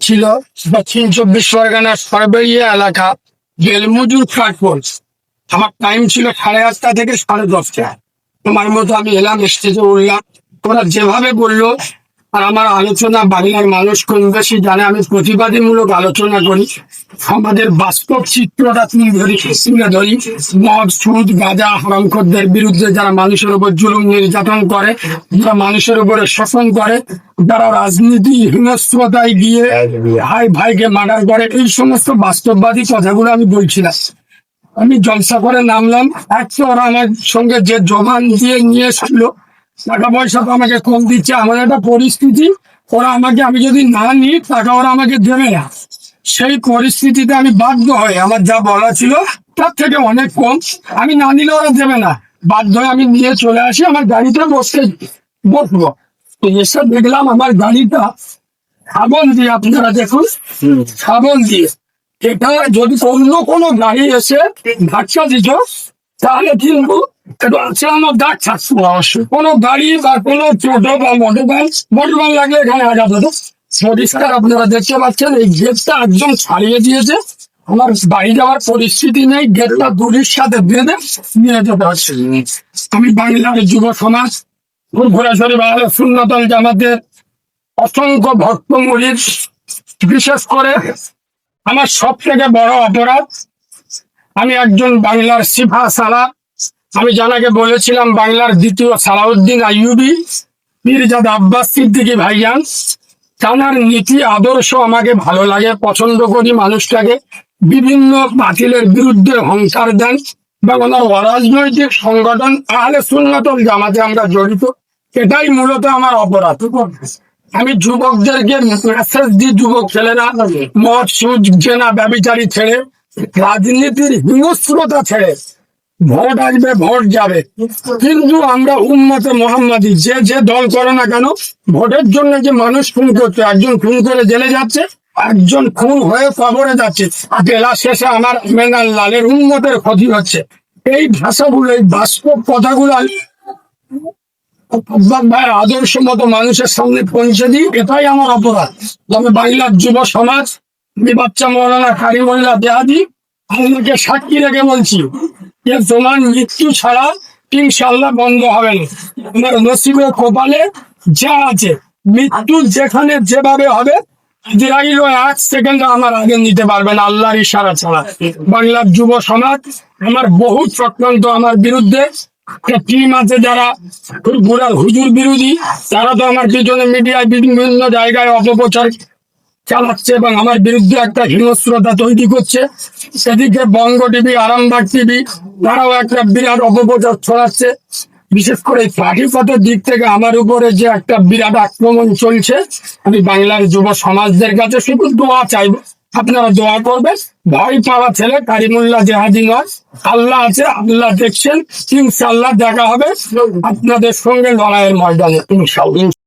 ছিল দক্ষিণ চব্বিশ পরগনার সরবেরিয়া এলাকা বেলমজুর প্ল্যাটফর্ম আমার টাইম ছিল সাড়ে আটটা থেকে সাড়ে দশটা তোমার মতো আমি এলাম স্টেজে উঠলাম। ওরা যেভাবে বলল আর আমার আলোচনা বাংলার মানুষ কম জানে, আমি প্রতিবাদীমূলক আলোচনা করি। সমাজের বাস্তব চিত্রটা তুলে ধরি তুলে ধরি। মদ, সুদ, গাঁজা, হারামখোরদের বিরুদ্ধে যারা মানুষের উপর জুলুম, নির্যাতন করে, যারা মানুষের উপরে শোষণ করে, যারা রাজনীতি হিংস্রতায় গিয়ে ভাই ভাইকে মার্ডার করে, এই সমস্ত বাস্তববাদী কথাগুলো আমি বলছিলাম। আমি জলসা করে নামলাম। এক ওরা আমার সঙ্গে যে জমান দিয়ে নিয়ে এসেছিল টাকা পয়সা তো আমাকে কম দিচ্ছে আমার একটা পরিস্থিতি। ওরা আমাকে, আমি যদি না নিই, টাকা ওরা আমাকে দেবে না। সেই পরিস্থিতিতে আমি বাধ্য হয়ে, আমার যা বলা ছিল, তার থেকে অনেক কম। আমি না নিলে ওরা দেবে না। বাধ্য হয়ে আমি নিয়ে চলে আসি, আমার গাড়িতে বসতে বসবো। তো এসে দেখলাম আমার গাড়িটা সাবন দিয়ে, আপনারা দেখুন সাবন দিয়ে। এটা যদি অন্য কোনো গাড়ি এসে ধাক্কা দিত, তাহলে কিন্তু অবশ্যই কোনো গাড়ি বা কোনো টোটো বা দেখতে পাচ্ছেন, এই গেটটা ছাড়িয়ে দিয়েছে। আমার যাওয়ার পরিস্থিতি নেই গেটটা সাথে বেঁধে নিয়ে যেতে আমি বাংলার যুব সমাজ ঘোরাছড়ি বাংলা শূন্যতল জামাতের অসংখ্য ভক্ত মুড়ির বিশেষ করে আমার সব থেকে বড় অপরাধ, আমি একজন বাংলার সিফা সালা আমি জানাকে বলেছিলাম বাংলার দ্বিতীয় সালাউদ্দিন আইয়ুবি, মির্জাদ আব্বাস সিদ্দিকী ভাইজান তানার নীতি আদর্শ আমাকে ভালো লাগে, পছন্দ করি মানুষটাকে। বিভিন্ন বাতিলের বিরুদ্ধে হংসার দেন বা ওনার অরাজনৈতিক সংগঠন আহলে সুন্নতল জামাতে আমরা জড়িত। এটাই মূলত আমার অপরাধ। আমি যুবকদেরকে মেসেজ দিই যুবক ছেলেরা, মদ, সুদ, জেনা ব্যবচারী ছেড়ে, রাজনীতির হিংস্রতা ছেড়ে ভোট আসবে, ভোট যাবে। কিন্তু আমরা উন্মতে মোহাম্মদী, যে যে দল করে না কেন, ভোটের জন্য যে মানুষ খুন করছে, একজন খুন করে জেলে যাচ্ছে, একজন খুন হয়ে কবরে যাচ্ছে। বেলা শেষে আমার মেনাল লালের উন্মতের ক্ষতি হচ্ছে। এই ভাষাগুলো, এই বাস্তব কথাগুলো ভাই আদর্শ মতো মানুষের সামনে পৌঁছে দিই, এটাই আমার অপরাধ। তবে বাংলার যুব সমাজ বাচ্চা মৌলানা কারিমুল্লাহ দেহাদি আমাকে সাক্ষী রেখে বলছি যে তোমার মৃত্যু ছাড়া ইনশাল্লাহ বন্ধ হবে না। নসিবে কপালে যা আছে, মৃত্যু যেখানে যেভাবে হবে এক সেকেন্ড আমার আগে নিতে পারবে না, আল্লাহর ইশারা ছাড়া। বাংলার যুব সমাজ আমার বহু চক্রান্ত আমার বিরুদ্ধে। টিম আছে যারা হুজুর বিরোধী, তারা তো আমার পিছনে মিডিয়ায় বিভিন্ন জায়গায় অপপ্রচার চালাচ্ছে এবং আমার বিরুদ্ধে একটা হিংস্রতা তৈরি করছে। সেদিকে বঙ্গ টিভি, আরামবাগ টিভি, তারাও একটা বিরাট অপপ্রচার ছড়াচ্ছে। বিশেষ করে পার্টিগত দিক থেকে আমার উপরে যে একটা বিরাট আক্রমণ চলছে, আমি বাংলার যুব সমাজদের কাছে শুধু দোয়া চাইব। আপনারা দোয়া করবেন। ভয় পাওয়া ছেলে কারিমুল্লাহ জেহাদি নয়, আল্লাহ আছে, আল্লাহ দেখছেন ইনশাল্লাহ দেখা হবে। আপনাদের সঙ্গে লড়াইয়ের ময়দানে ইনশাল্লাহ